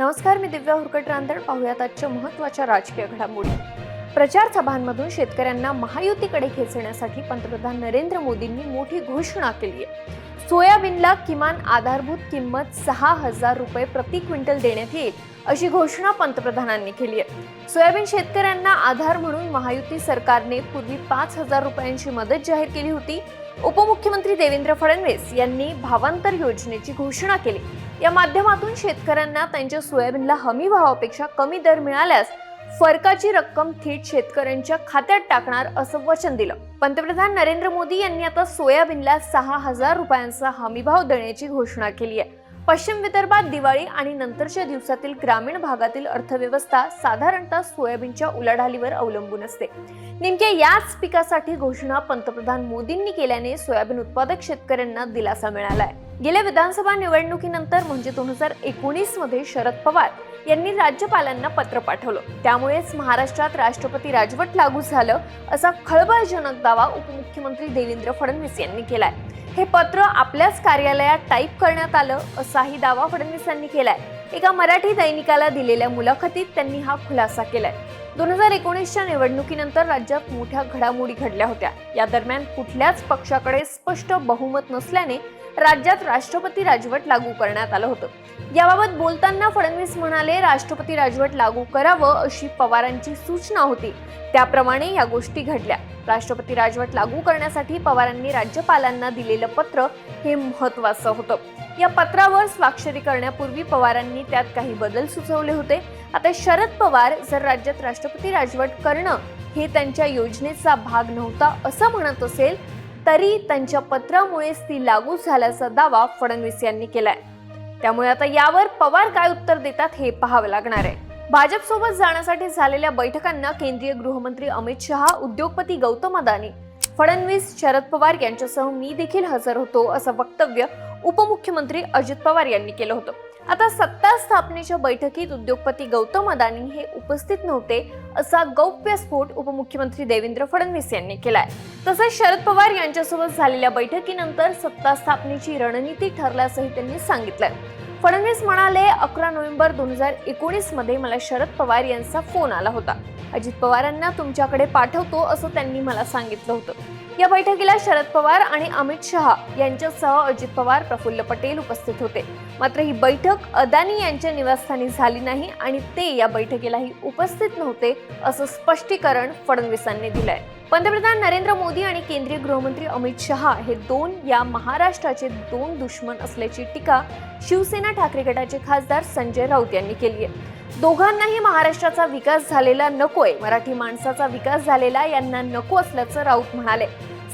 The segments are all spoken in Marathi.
नमस्कार मी दिव्या हुरकट रांधण पाहूयात आजच्या महत्त्वाच्या राजकीय घडामोडी. प्रचार सभांमधून शेतकऱ्यांना महायुतीकडे खेचण्यासाठी पंतप्रधान नरेंद्र मोदींनी मोठी घोषणा केली आहे. सोयाबीनला किमान आधारभूत किंमत सहा हजार रुपये प्रति क्विंटल देण्यात येईल अशी घोषणा पंतप्रधानांनी केली आहे. सोयाबीन शेतकऱ्यांना आधार म्हणून महायुती सरकारने पूर्वी पाच हजार रुपयांची मदत जाहीर केली होती. उपमुख्यमंत्री देवेंद्र फडणवीस यांनी भावांतर योजनेची घोषणा केली. या माध्यमातून शेतकऱ्यांना त्यांच्या सोयाबीनला हमी भावापेक्षा कमी दर मिळाल्यास फरकाची रक्कम थेट शेतकऱ्यांच्या खात्यात टाकणार असं वचन दिलं. पंतप्रधान नरेंद्र मोदी यांनी आता सोयाबीनला सहा हजार रुपयांचा हमीभाव देण्याची घोषणा केली आहे. पश्चिम विदर्भात दिवाळी आणि नंतरच्या दिवसातील ग्रामीण भागातील अर्थव्यवस्था साधारणतः सोयाबीनच्या उलाढालीवर अवलंबून असते. नेमक्या याच पिकासाठी घोषणा पंतप्रधान मोदींनी केल्याने सोयाबीन उत्पादक शेतकऱ्यांना दिलासा मिळालाय. गेल्या विधानसभा निवडणुकीनंतर म्हणजे दोन हजार एकोणीसमध्ये शरद पवार यांनी राज्यपालांना पत्र पाठवलं. त्यामुळेच महाराष्ट्रात राष्ट्रपती राजवट लागू झालं असा खळबळजनक दावा उपमुख्यमंत्री देवेंद्र फडणवीस यांनी केलाय. हे पत्र आपल्याच कार्यालयात टाईप करण्यात आलं असाही दावा फडणवीसांनी केलाय. एका मराठी दैनिकाला दिलेल्या मुलाखतीत त्यांनी हा खुलासा केलाय. दोन हजार एकोणीसच्या निवडणुकीनंतर राज्यात मोठ्या घडामोडी घडल्या होत्या. या दरम्यान कुठल्याच पक्षाकडे स्पष्ट बहुमत नसल्याने राज्यात राष्ट्रपती राजवट लागू करण्यात आलं होतं. याबाबत बोलताना फडणवीस म्हणाले राष्ट्रपती राजवट लागू करावं अशी पवारांची सूचना होती. त्याप्रमाणे या गोष्टी घडल्या. राष्ट्रपती राजवट लागू करण्यासाठी पवारांनी राज्यपालांना दिलेलं पत्र हे महत्वाचं होतं. या पत्रावर स्वाक्षरी करण्यापूर्वी पवारांनी त्यात काही बदल सुचवले होते. आता शरद पवार जर राज्यात राष्ट्रपती राजवट करणं हे त्यांच्या योजनेचा भाग नव्हता असं म्हणत असेल तरी त्यांच्या पत्रामुळेच ती लागू झाल्याचा दावा फडणवीस यांनी केलाय. त्यामुळे आता यावर पवार काय उत्तर देतात हे पाहावं लागणार आहे. भाजपसोबत जाण्यासाठी झालेल्या बैठकांना केंद्रीय गृहमंत्री अमित शहा उद्योगपती गौतम अदानी फडणवीस शरद पवार यांच्यासह मी देखील हजर होतो असं वक्तव्य उपमुख्यमंत्री अजित पवार यांनी केलं होतं. आता सत्ता स्थापनेच्या बैठकीत उद्योगपती गौतम अदानी हे उपस्थित नव्हते असा गौप्यस्फोट उपमुख्यमंत्री देवेंद्र फडणवीस यांनी केलाय. तसंच शरद पवार यांच्यासोबत झालेल्या बैठकीनंतर सत्ता स्थापनेची रणनीती ठरल्याचंही त्यांनी सांगितलंय. फडणवीस म्हणाले अकरा नोव्हेंबर दोन हजार एकोणीसमध्ये मला शरद पवार यांचा फोन आला होता. अजित पवारांना तुमच्याकडे पाठवतो असं त्यांनी मला सांगितलं होतं. या बैठकीला शरद पवार आणि अमित शहा यांच्यासह अजित पवार प्रफुल्ल पटेल उपस्थित होते. मात्र ही बैठक अदानी यांच्या निवासस्थानी झाली नाही आणि ते या बैठकीलाही उपस्थित नव्हते असं स्पष्टीकरण फडणवीसांनी दिलंय. पंतप्रधान नरेंद्र मोदी आणि केंद्रीय गृहमंत्री अमित शहा हे दोन या महाराष्ट्राचे दोन दुश्मन असल्याची टीका शिवसेना ठाकरे गटाचे खासदार संजय राऊत यांनी केली आहे. दोघांनाही महाराष्ट्राचा विकास झालेला नकोय मराठी माणसाचा विकास झालेला यांना नको असल्याचं राऊत म्हणाले.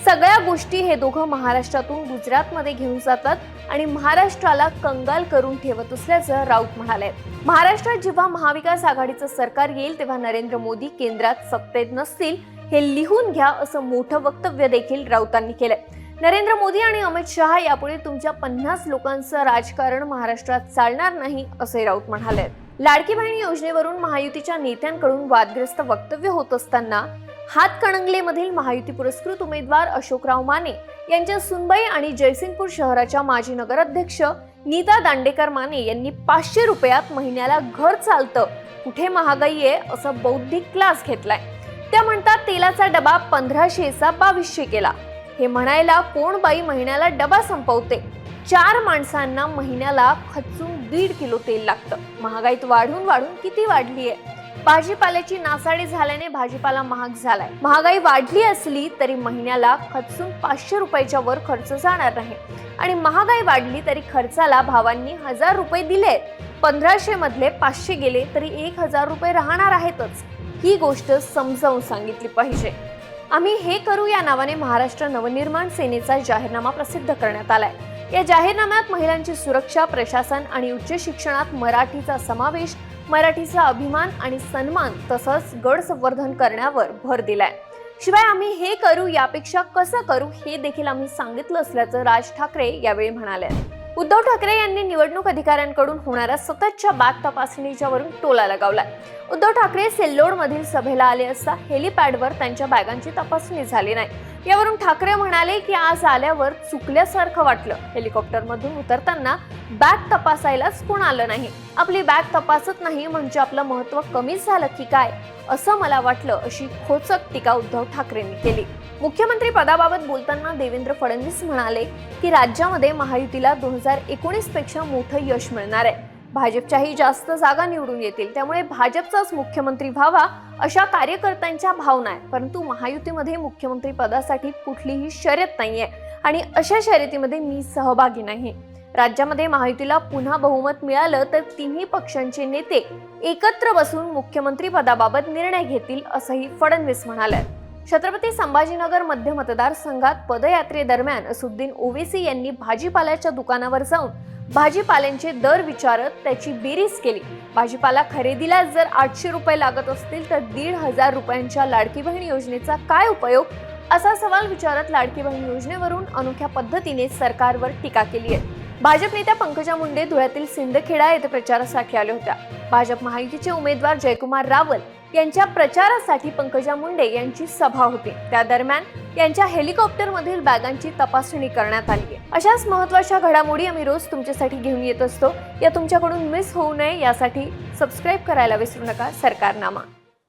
सगळ्या गोष्टी हे दोघं महाराष्ट्रातून गुजरातमध्ये घेऊन जातात आणि महाराष्ट्राला कंगाल करून ठेवत असल्याचं राऊत म्हणाले. महाराष्ट्रात जेव्हा महाविकास आघाडीचं सरकार येईल तेव्हा नरेंद्र मोदी केंद्रात सत्तेत नसतील हे लिहून घ्या असं मोठं वक्तव्य देखील राऊतांनी केलंय. नरेंद्र मोदी आणि अमित शहा यापुढे तुमच्या पन्नास लोकांचं राजकारण महाराष्ट्रात चालणार नाही असे राऊत म्हणाले लाडकी बहीण योजनेवरून महायुतीच्या नेत्यांकडून वादग्रस्त वक्तव्य होत असताना हातकणंगलेमधील महायुती पुरस्कृत उमेदवार अशोकराव माने यांच्या सुनबाई आणि जयसिंगपूर शहराच्या माजी नगराध्यक्ष नीता दांडेकर माने यांनी पाचशे रुपयात महिन्याला घर चालतं कुठे महागाई आहे असं बौद्धिक क्लास घेतलाय. त्या म्हणतात तेलाचा डबा पंधराशेचा बावीसशे केला. हे म्हणायला कोण बाई महिन्याला डबा संपवते. चार माणसांना महिन्याला खचून दीड किलो तेल लागतं. महागाईत वाढून वाढून किती वाढली आहे भाजीपाल्याची नासाडी झाल्याने भाजीपाला महाग झालाय. महागाई वाढली असली तरी महिन्याला खचून पाचशे रुपयाच्या वर खर्च जाणार नाही. आणि महागाई वाढली तरी खर्चाला भावांनी हजार रुपये दिले पंधराशे मधले पाचशे गेले तरी एक हजार रुपये राहणार आहेतच. ही गोष्ट समजावून सांगितली पाहिजे. आम्ही हे करू या नावाने महाराष्ट्र नवनिर्माण सेनेचा जाहीरनामा प्रसिद्ध करण्यात आलाय. या जाहीरनाम्यात महिलांची सुरक्षा प्रशासन आणि उच्च शिक्षणात मराठीचा समावेश मराठीचा अभिमान आणि सन्मान तसंच गड संवर्धन करण्यावर भर दिलाय. शिवाय आम्ही हे करू यापेक्षा कसं करू हे देखील आम्ही सांगितलं असल्याचं राज ठाकरे यावेळी म्हणाले. उद्धव ठाकरे यांनी निवडणूक अधिकाऱ्यांकडून होणाऱ्या सततच्या बाग तपासणीच्या वरून टोला लगावलाय. उद्धव ठाकरे सेल्लोडमधील सभेला आले असता हेलिपॅडवर त्यांच्या बॅगांची तपासणी झाली नाही. यावरून ठाकरे म्हणाले की आज आल्यावर चुकल्यासारखं वाटलं. हेलिकॉप्टरमधून उतरताना बॅग तपासायलाच कोण आलं नाही. आपली बॅग तपासत नाही म्हणजे आपलं महत्त्व कमीच झालं की काय? असं मला वाटलं अशी खोचक टीका उद्धव ठाकरेंनी केली. मुख्यमंत्री पदाबाबत बोलताना देवेंद्र फडणवीस म्हणाले की राज्यामध्ये महायुतीला दोन हजार एकोणीसपेक्षा मोठं यश मिळणार आहे. भाजपच्याही जास्त जागा निवडून येतील त्यामुळे भाजपचाच मुख्यमंत्री व्हावा अशा कार्यकर्त्यांच्या भावना आहे परंतु महायुतीमध्ये मुख्यमंत्री पदासाठी कुठलीही शर्यत नाहीये आणि अशा शर्यतीमध्ये मी सहभागी नाही. राज्यामध्ये महायुतीला पुन्हा बहुमत मिळालं तर तिन्ही पक्षांचे नेते एकत्र बसून मुख्यमंत्री पदाबाबत निर्णय घेतील असंही फडणवीस म्हणाले. छत्रपती संभाजीनगर मध्य मतदारसंघात पदयात्रेदरम्यान असुद्दीन ओवेसी यांनी भाजीपाल्याच्या दुकानावर जाऊन भाजीपाल्यांचे दर विचारत त्याची बेरीज केली. भाजीपाला खरेदीला जर आठशे रुपये लागत असतील तर दीड हजार रुपयांच्या लाडकी बहीण योजनेचा काय उपयोग? असा सवाल विचारत लाडकी बहीण योजनेवरून अनोख्या पद्धतीने सरकारवर टीका केली आहे. भाजप नेत्या पंकजा मुंडे धुळ्यातील सिंदखेडा येथे प्रचारासाठी आल्या होत्या. भाजप महायुतीचे उमेदवार जयकुमार रावल यांच्या प्रचारासाठी पंकजा मुंडे यांची सभा होती. त्या दरम्यान यांच्या हेलिकॉप्टरमधील बॅगांची तपासणी करण्यात आली आहे. अशाच महत्त्वाच्या घडामोडी आम्ही रोज तुमच्यासाठी घेऊन येत असतो. या तुमच्याकडून मिस होऊ नये यासाठी सबस्क्राईब करायला विसरू नका. सरकारनामा.